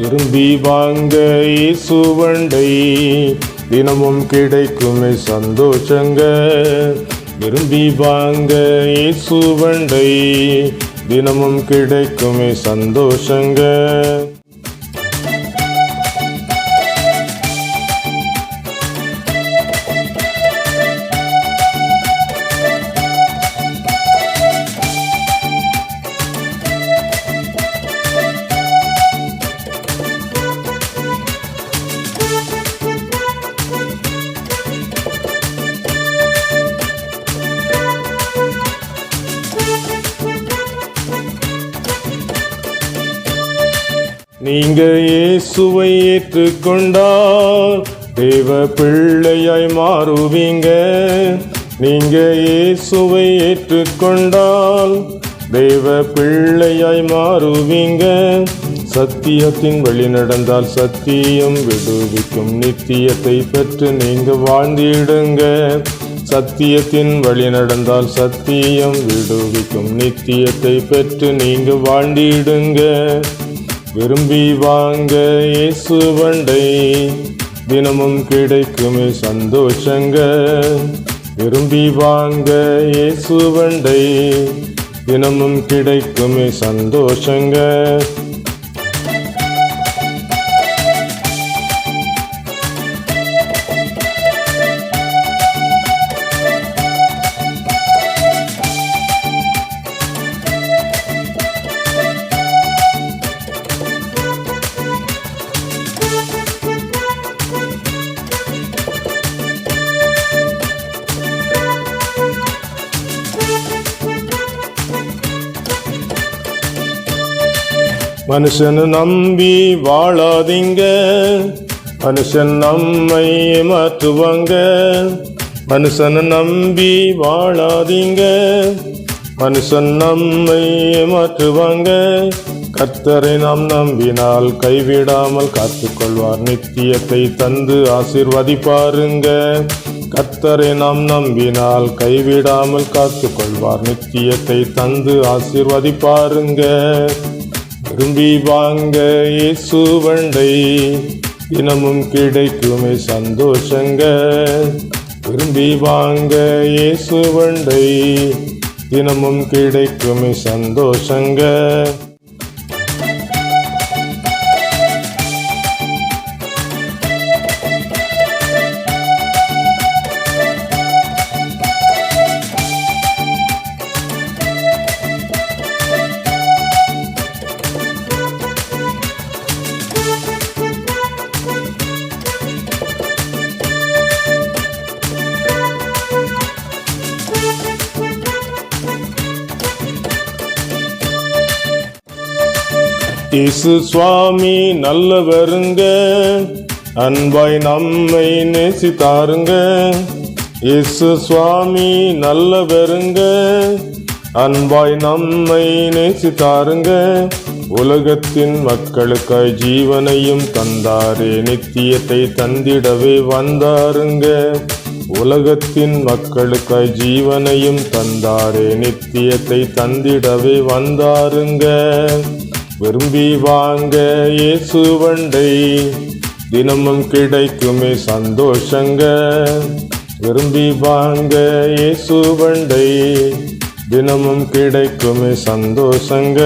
விரும்பி வாங்க இயேசுவண்டை. தினமும் கிடைக்குமே சந்தோஷங்க. விரும்பி வாங்க இயேசுவண்டை. தினமும் கிடைக்குமே சந்தோஷங்க. நீங்கள் இயேசுவை ஏற்றுக்கொண்டால் தேவ பிள்ளையாய் மாறுவீங்க. நீங்க இயேசுவை ஏற்றுக்கொண்டால் தேவ பிள்ளையாய் மாறுவீங்க. சத்தியத்தின் வழி நடந்தால் சத்தியம் விடுவிக்கும். நித்தியத்தை பெற்று நீங்க வாழ்ந்திடுங்க. சத்தியத்தின் வழி நடந்தால் சத்தியம் விடுவிக்கும். நித்தியத்தை பெற்று நீங்க வாழ்ந்திடுங்க. விரும்பி வாங்க இயேசு வண்டை. தினமும் கிடைக்குமே சந்தோஷங்க. விரும்பி வாங்க இயேசு வண்டை. தினமும் கிடைக்குமே சந்தோஷங்க. மனுஷன் நம்பி வாழாதீங்க. மனுஷன் நம்மை மாற்றுவாங்க மனுஷன் நம்பி வாழாதீங்க. மனுஷன் நம்மை மாற்றுவாங்க கர்த்தரை நாம் நம்பினால் கைவிடாமல் காத்துக்கொள்வார். நித்தியத்தை தந்து ஆசிர்வதிப்பாருங்க. கர்த்தரை நாம் நம்பினால் கைவிடாமல் காத்துக்கொள்வார். நித்தியத்தை தந்து ஆசிர்வதிப்பாருங்க. விரும்பி வாங்க இயேசுவண்டை தினமும் கிடைக்குமே சந்தோஷங்க. விரும்பி வாங்க இயேசுவண்டை தினமும் கிடைக்குமே சந்தோஷங்க. இசு சுவாமி நல்லவருங்க. அன்பாய் நம்மை நேசித்தாருங்க. இசு சுவாமி நல்லவருங்க. அன்பாய் நம்மை நேசித்தாருங்க. உலகத்தின் மக்களுக்காய் ஜீவனையும் தந்தாரே. நித்தியத்தை தந்திடவே வந்தாருங்க. உலகத்தின் மக்களுக்காய் ஜீவனையும் தந்தாரே. நித்தியத்தை தந்திடவே வந்தாருங்க. விரும்பி வாங்க இயேசு வண்டை. தினமும் கிடைக்குமே சந்தோஷங்க. விரும்பி வாங்க இயேசு வண்டை. தினமும் கிடைக்குமே சந்தோஷங்க.